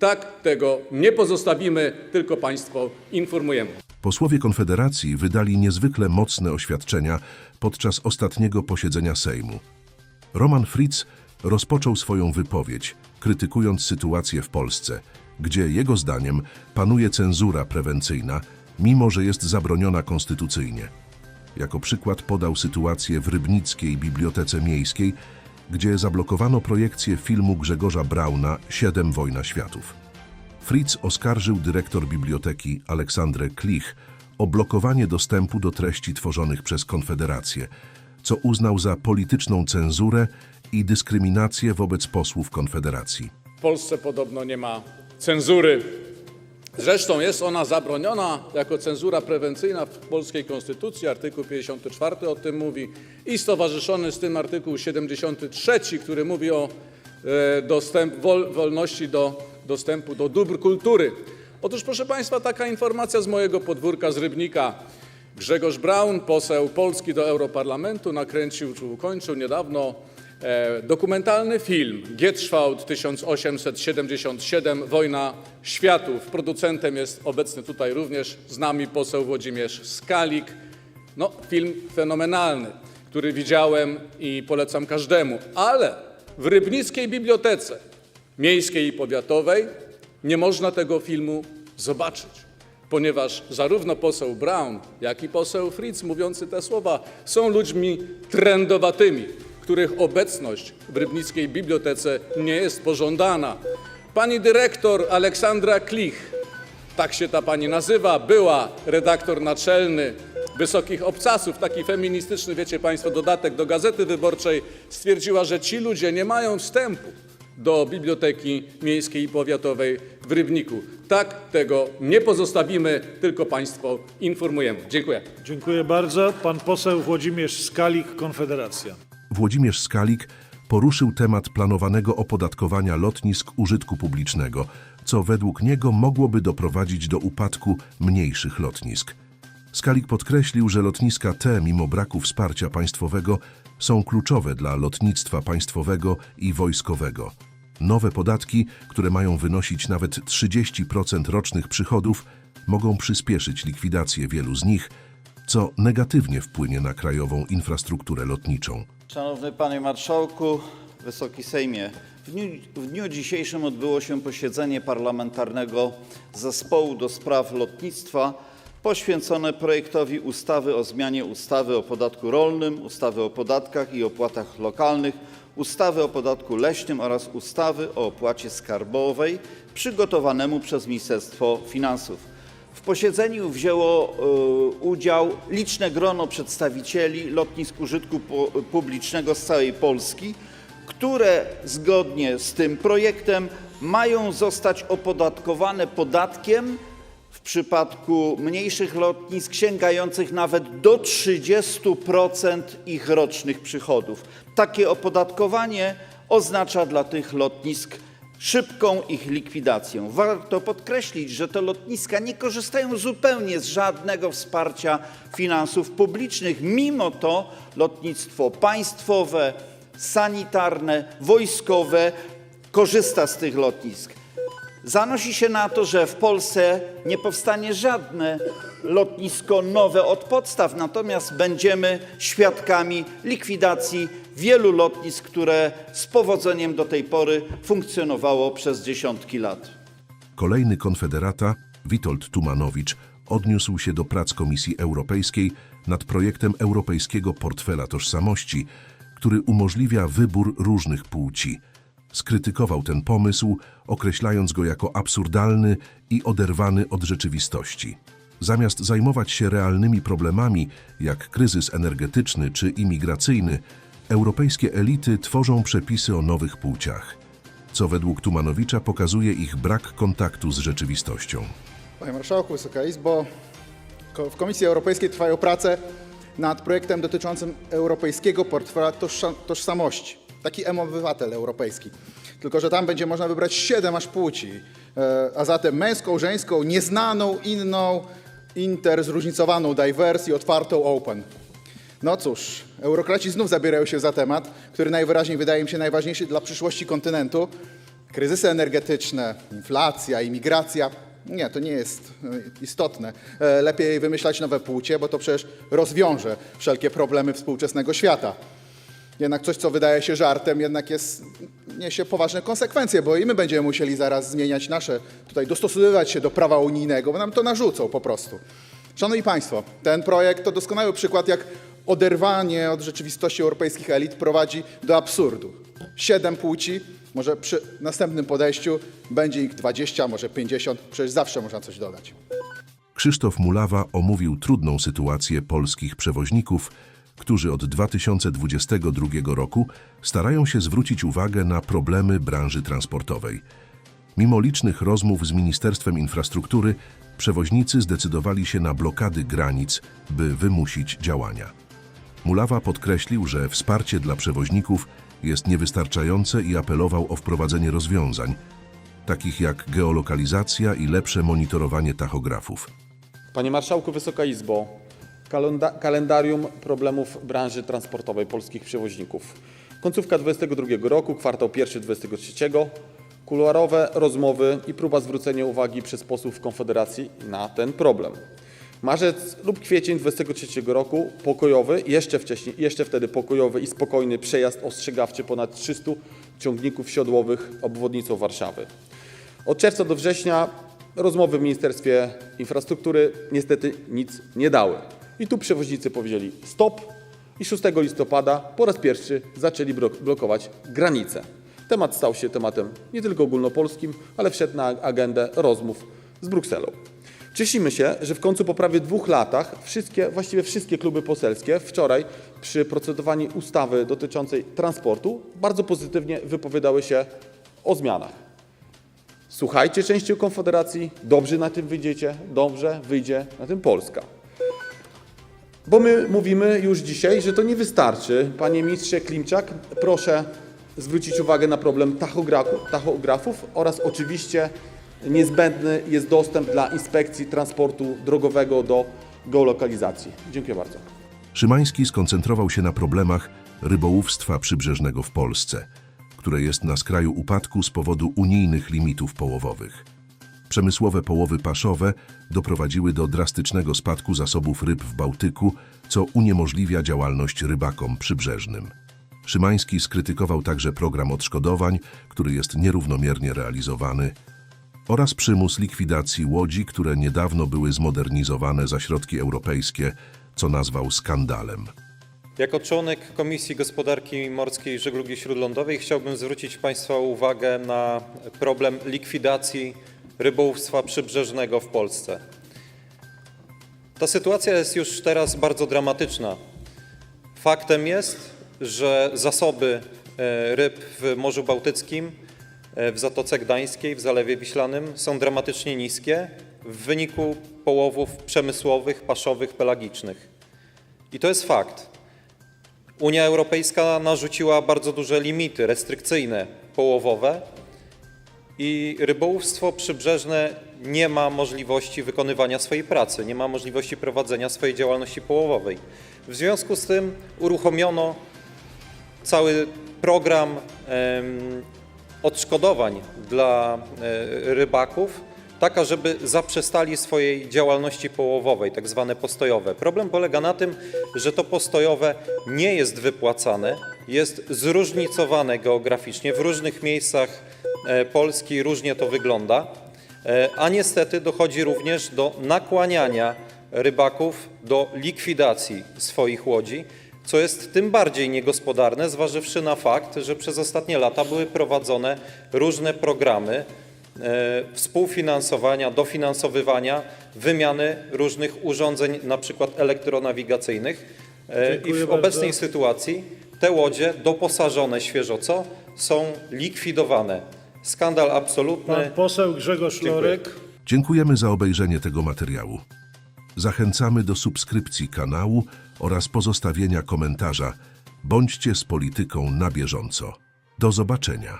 Tak tego nie pozostawimy, tylko Państwo informujemy. Posłowie Konfederacji wydali niezwykle mocne oświadczenia podczas ostatniego posiedzenia Sejmu. Roman Fritz rozpoczął swoją wypowiedź, krytykując sytuację w Polsce, gdzie jego zdaniem panuje cenzura prewencyjna, mimo że jest zabroniona konstytucyjnie. Jako przykład podał sytuację w Rybnickiej Bibliotece Miejskiej, gdzie zablokowano projekcję filmu Grzegorza Brauna Siedem Wojna Światów. Fritz oskarżył dyrektor biblioteki Aleksandrę Klich o blokowanie dostępu do treści tworzonych przez Konfederację, co uznał za polityczną cenzurę i dyskryminację wobec posłów Konfederacji. W Polsce podobno nie ma cenzury. Zresztą jest ona zabroniona jako cenzura prewencyjna w polskiej konstytucji. Artykuł 54 o tym mówi i stowarzyszony z tym artykuł 73, który mówi o e, dostęp, wol, wolności do dostępu do dóbr kultury. Otóż proszę Państwa, taka informacja z mojego podwórka z Rybnika. Grzegorz Braun, poseł Polski do Europarlamentu, nakręcił czy ukończył niedawno dokumentalny film Gietrzwałd 1877 Wojna Światów. Producentem jest obecny tutaj również z nami poseł Włodzimierz Skalik. No, film fenomenalny, który widziałem i polecam każdemu, ale w Rybnickiej Bibliotece Miejskiej i Powiatowej nie można tego filmu zobaczyć ponieważ zarówno poseł Brown, jak i poseł Fritz mówiący te słowa są ludźmi trendowatymi, których obecność w Rybnickiej Bibliotece nie jest pożądana. Pani dyrektor Aleksandra Klich, tak się ta pani nazywa, była redaktor naczelny Wysokich Obcasów, taki feministyczny, wiecie Państwo, dodatek do Gazety Wyborczej, stwierdziła, że ci ludzie nie mają wstępu do Biblioteki Miejskiej i Powiatowej w Rybniku. Tak tego nie pozostawimy, tylko Państwo informujemy. Dziękuję. Dziękuję bardzo. Pan poseł Włodzimierz Skalik, Konfederacja. Włodzimierz Skalik poruszył temat planowanego opodatkowania lotnisk użytku publicznego, co według niego mogłoby doprowadzić do upadku mniejszych lotnisk. Skalik podkreślił, że lotniska te, mimo braku wsparcia państwowego, są kluczowe dla lotnictwa państwowego i wojskowego. Nowe podatki, które mają wynosić nawet 30% rocznych przychodów, mogą przyspieszyć likwidację wielu z nich, co negatywnie wpłynie na krajową infrastrukturę lotniczą. Szanowny Panie Marszałku, Wysoki Sejmie. W dniu, w dniu dzisiejszym odbyło się posiedzenie parlamentarnego Zespołu do Spraw Lotnictwa poświęcone projektowi ustawy o zmianie ustawy o podatku rolnym, ustawy o podatkach i opłatach lokalnych, ustawy o podatku leśnym oraz ustawy o opłacie skarbowej przygotowanemu przez Ministerstwo Finansów. W posiedzeniu wzięło e, udział liczne grono przedstawicieli lotnisk użytku pu- publicznego z całej Polski, które zgodnie z tym projektem mają zostać opodatkowane podatkiem w przypadku mniejszych lotnisk sięgających nawet do 30% ich rocznych przychodów. Takie opodatkowanie oznacza dla tych lotnisk szybką ich likwidację. Warto podkreślić, że te lotniska nie korzystają zupełnie z żadnego wsparcia finansów publicznych. Mimo to lotnictwo państwowe, sanitarne, wojskowe korzysta z tych lotnisk. Zanosi się na to, że w Polsce nie powstanie żadne lotnisko nowe od podstaw, natomiast będziemy świadkami likwidacji wielu lotnisk, które z powodzeniem do tej pory funkcjonowało przez dziesiątki lat. Kolejny konfederata, Witold Tumanowicz, odniósł się do prac Komisji Europejskiej nad projektem Europejskiego Portfela Tożsamości, który umożliwia wybór różnych płci. Skrytykował ten pomysł, określając go jako absurdalny i oderwany od rzeczywistości. Zamiast zajmować się realnymi problemami, jak kryzys energetyczny czy imigracyjny, europejskie elity tworzą przepisy o nowych płciach co według Tumanowicza pokazuje ich brak kontaktu z rzeczywistością. Panie Marszałku, Wysoka Izbo, w Komisji Europejskiej trwają prace nad projektem dotyczącym Europejskiego Portfela Tożsamości. Taki M-obywatel europejski. Tylko, że tam będzie można wybrać siedem aż płci, e, a zatem męską, żeńską, nieznaną, inną, inter, zróżnicowaną, diverse i otwartą, open. No cóż, eurokraci znów zabierają się za temat, który najwyraźniej wydaje mi się najważniejszy dla przyszłości kontynentu, kryzysy energetyczne, inflacja, imigracja. Nie, to nie jest e, istotne. E, Lepiej wymyślać nowe płcie, bo to przecież rozwiąże wszelkie problemy współczesnego świata. Jednak coś, co wydaje się żartem, jednak jest, niesie poważne konsekwencje, bo i my będziemy musieli zaraz zmieniać nasze, tutaj dostosowywać się do prawa unijnego, bo nam to narzucą po prostu. Szanowni Państwo, ten projekt to doskonały przykład, jak oderwanie od rzeczywistości europejskich elit prowadzi do absurdu. Siedem płci, może przy następnym podejściu będzie ich 20, może 50, przecież zawsze można coś dodać. Krzysztof Mulawa omówił trudną sytuację polskich przewoźników, którzy od 2022 roku starają się zwrócić uwagę na problemy branży transportowej. Mimo licznych rozmów z Ministerstwem Infrastruktury, przewoźnicy zdecydowali się na blokady granic, by wymusić działania. Mulawa podkreślił, że wsparcie dla przewoźników jest niewystarczające i apelował o wprowadzenie rozwiązań, takich jak geolokalizacja i lepsze monitorowanie tachografów. Panie Marszałku, Wysoka Izbo, kalenda kalendarium problemów branży transportowej polskich przewoźników. Końcówka 2022 roku, kwartał pierwszy 2023, kuluarowe rozmowy i próba zwrócenia uwagi przez posłów Konfederacji na ten problem. Marzec lub kwiecień 2023 roku pokojowy, jeszcze wcześniej, jeszcze wtedy pokojowy i spokojny przejazd ostrzegawczy ponad 300 ciągników siodłowych obwodnicą Warszawy. Od czerwca do września rozmowy w Ministerstwie Infrastruktury niestety nic nie dały. I tu przewoźnicy powiedzieli stop i 6 listopada po raz pierwszy zaczęli blok- blokować granice. Temat stał się tematem nie tylko ogólnopolskim, ale wszedł na agendę rozmów z Brukselą. Cieszymy się, że w końcu po prawie dwóch latach wszystkie, właściwie wszystkie kluby poselskie wczoraj przy procedowaniu ustawy dotyczącej transportu bardzo pozytywnie wypowiadały się o zmianach. Słuchajcie częścią Konfederacji, dobrze na tym wyjdziecie, dobrze wyjdzie na tym Polska. Bo my mówimy już dzisiaj, że to nie wystarczy. Panie ministrze Klimczak, proszę zwrócić uwagę na problem tachografów oraz oczywiście niezbędny jest dostęp dla inspekcji transportu drogowego do geolokalizacji. Dziękuję bardzo. Szymański skoncentrował się na problemach rybołówstwa przybrzeżnego w Polsce, które jest na skraju upadku z powodu unijnych limitów połowowych. Przemysłowe połowy paszowe doprowadziły do drastycznego spadku zasobów ryb w Bałtyku, co uniemożliwia działalność rybakom przybrzeżnym. Szymański skrytykował także program odszkodowań, który jest nierównomiernie realizowany, oraz przymus likwidacji łodzi, które niedawno były zmodernizowane za środki europejskie, co nazwał skandalem. Jako członek Komisji Gospodarki Morskiej i Żeglugi Śródlądowej chciałbym zwrócić Państwa uwagę na problem likwidacji rybołówstwa przybrzeżnego w Polsce. Ta sytuacja jest już teraz bardzo dramatyczna. Faktem jest, że zasoby e, ryb w Morzu Bałtyckim, w Zatoce Gdańskiej, w Zalewie Wiślanym są dramatycznie niskie w wyniku połowów przemysłowych, paszowych, pelagicznych. I to jest fakt. Unia Europejska narzuciła bardzo duże limity restrykcyjne połowowe i rybołówstwo przybrzeżne nie ma możliwości wykonywania swojej pracy, nie ma możliwości prowadzenia swojej działalności połowowej. W związku z tym uruchomiono cały program odszkodowań dla e, rybaków, taka, żeby zaprzestali swojej działalności połowowej, tak zwane postojowe. Problem polega na tym, że to postojowe nie jest wypłacane, jest zróżnicowane geograficznie, w różnych miejscach e, Polski różnie to wygląda, e, a niestety dochodzi również do nakłaniania rybaków do likwidacji swoich łodzi, co jest tym bardziej niegospodarne, zważywszy na fakt, że przez ostatnie lata były prowadzone różne programy e, współfinansowania, dofinansowywania, wymiany różnych urządzeń, na przykład elektronawigacyjnych. E, I Dziękuję w obecnej bardzo. sytuacji te łodzie doposażone świeżoco są likwidowane. Skandal absolutny. Pan poseł Grzegorz Dziękuję. Lorek. Dziękujemy za obejrzenie tego materiału. Zachęcamy do subskrypcji kanału oraz pozostawienia komentarza. Bądźcie z polityką na bieżąco. Do zobaczenia.